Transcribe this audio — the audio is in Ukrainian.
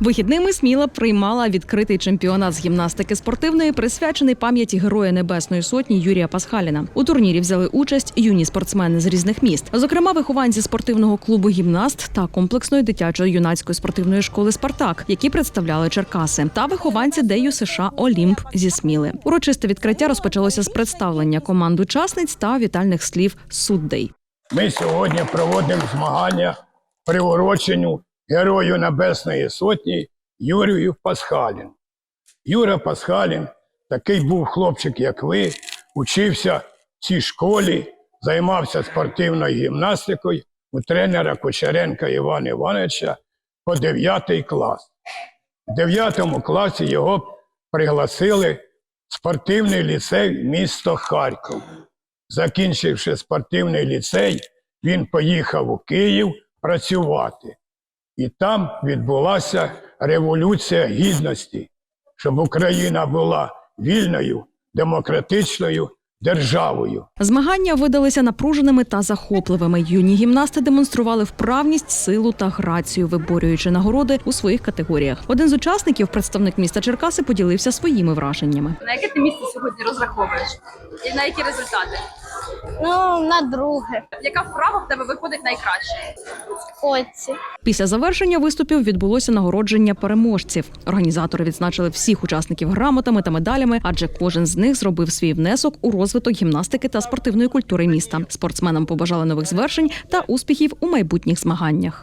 Вихідними Сміла приймала відкритий чемпіонат з гімнастики спортивної, присвячений пам'яті Героя Небесної Сотні Юрія Пасхаліна. У турнірі взяли участь юні спортсмени з різних міст, зокрема вихованці спортивного клубу Гімнаст та комплексної дитячої юнацької спортивної школи Спартак, які представляли Черкаси, та вихованці ДЮ США Олімп зі Сміли. Урочисте відкриття розпочалося з представлення команд учасниць та вітальних слів суддей. Ми сьогодні проводимо змагання приуроченню Герою Небесної Сотні Юрію Пасхалін. Юра Пасхалін такий був хлопчик, як ви, учився в цій школі, займався спортивною гімнастикою у тренера Кучеренка Івана Івановича по 9 клас. В 9 класі його пригласили в спортивний ліцей місто Харків. Закінчивши спортивний ліцей, він поїхав у Київ працювати. І там відбулася революція гідності, щоб Україна була вільною, демократичною державою. Змагання видалися напруженими та захопливими. Юні гімнасти демонстрували вправність, силу та грацію, виборюючи нагороди у своїх категоріях. Один з учасників, представник міста Черкаси, поділився своїми враженнями. На яке ти місце сьогодні розраховуєш? І на які результати? Ну, на друге. Яка вправа в тебе виходить найкраще? Оці. Після завершення виступів відбулося нагородження переможців. Організатори відзначили всіх учасників грамотами та медалями, адже кожен з них зробив свій внесок у розвиток гімнастики та спортивної культури міста. Спортсменам побажали нових звершень та успіхів у майбутніх змаганнях.